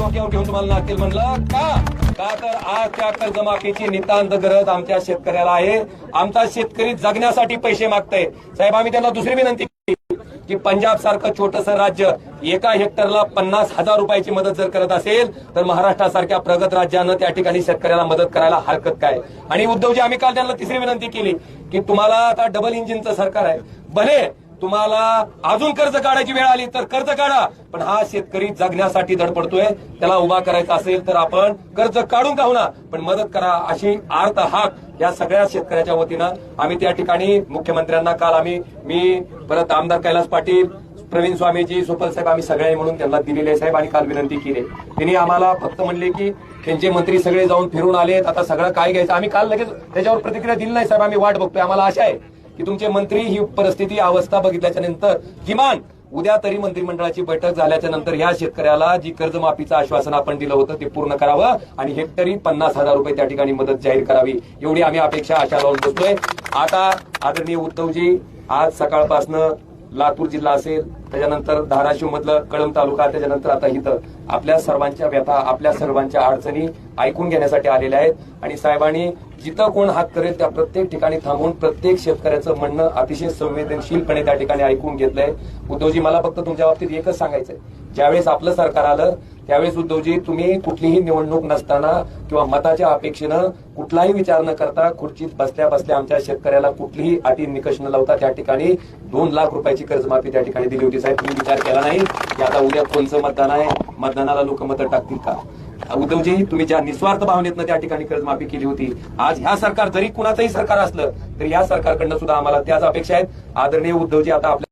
डोक्यावर घेऊन तुम्हाला लागतील म्हणलं का? का तर आज त्या कर्जमाफीची नितांत गरज आमच्या शेतकऱ्याला आहे. आमचा शेतकरी जगण्यासाठी पैसे मागताय. साहेब आम्ही त्यांना दुसरी विनंती केली की पंजाब सारखं छोटंसं राज्य एका हेक्टरला पन्नास हजार रुपयाची मदत जर करत असेल तर महाराष्ट्रासारख्या प्रगत राज्यानं त्या ठिकाणी शेतकऱ्याला मदत करायला हरकत काय? आणि उद्धवजी आम्ही काल त्यांना तिसरी विनंती केली की तुम्हाला आता डबल इंजिनचं सरकार आहे. भले तुम्हाला अजून कर्ज काढायची वेळ आली तर कर्ज काढा. पण हा शेतकरी जगण्यासाठी धडपडतोय. त्याला उभा करायचा असेल तर आपण कर्ज काढून का होणार? पण मदत करा अशी आर्त हाक या सगळ्या शेतकऱ्याच्या वतीनं आम्ही त्या ठिकाणी मुख्यमंत्र्यांना काल आम्ही मी परत आमदार कैलास पाटील प्रवीण स्वामीजी सुपल साहेब आम्ही सगळे म्हणून त्यांना दिलेले साहेब आणि काल विनंती केली. त्यांनी आम्हाला फक्त म्हणले की त्यांचे मंत्री सगळे जाऊन फिरून आलेत. आता सगळं काय घ्यायचं? आम्ही काल लगेच त्याच्यावर प्रतिक्रिया दिली नाही साहेब. आम्ही वाट बघतोय. आम्हाला आशा आहे. की तुमचे मंत्री ही परिस्थिती अवस्था बघितल्याच्या नंतर किमान उद्या तरी मंत्रिमंडळाची बैठक झाल्याच्यानंतर या शेतकऱ्याला जी कर्जमाफीचं आश्वासन आपण दिलं होतं ते पूर्ण करावं आणि हेक्टरी पन्नास हजार रुपये त्या ठिकाणी मदत जाहीर करावी. एवढी आम्ही अपेक्षा आशा लावून बसतोय आता आदरणीय उद्धवजी आज सकाळपासनं लातूर जिल्हा असेल त्याच्यानंतर धाराशिव मधलं कळंब तालुका त्याच्यानंतर आता इथं आपल्या सर्वांच्या व्यथा आपल्या सर्वांच्या अडचणी ऐकून घेण्यासाठी आलेल्या आहेत. आणि साहेबांनी जिथं कोण हात करेल त्या प्रत्येक ठिकाणी थांबून प्रत्येक शेतकऱ्याचं म्हणणं अतिशय संवेदनशीलपणे त्या ठिकाणी ऐकून घेतलंय. उद्धवजी मला फक्त तुमच्या बाबतीत एकच सांगायचंय. ज्यावेळेस आपलं सरकार आलं त्यावेळेस उद्धवजी तुम्ही कुठलीही निवडणूक नसताना किंवा मताच्या अपेक्षेनं कुठलाही विचार न करता खुर्चीत बसल्या बसल्या आमच्या शेतकऱ्याला कुठलीही अटी निकष न लावता त्या ठिकाणी दोन लाख रुपयाची कर्जमाफी त्या ठिकाणी दिली होती. साहेब तुम्ही विचार केला नाही? की आता उद्या कोणचं मतदान आहे? मतदानाला लोक मतं टाकतील का? उद्धवजी तुम्ही ज्या निस्वार्थ भावनेतनं त्या ठिकाणी कर्जमाफी केली होती आज ह्या सरकार जरी कुणाचंही सरकार असलं तरी या सरकारकडनं सुद्धा आम्हाला त्याच अपेक्षा आहेत. आदरणीय उद्धवजी आता आपल्या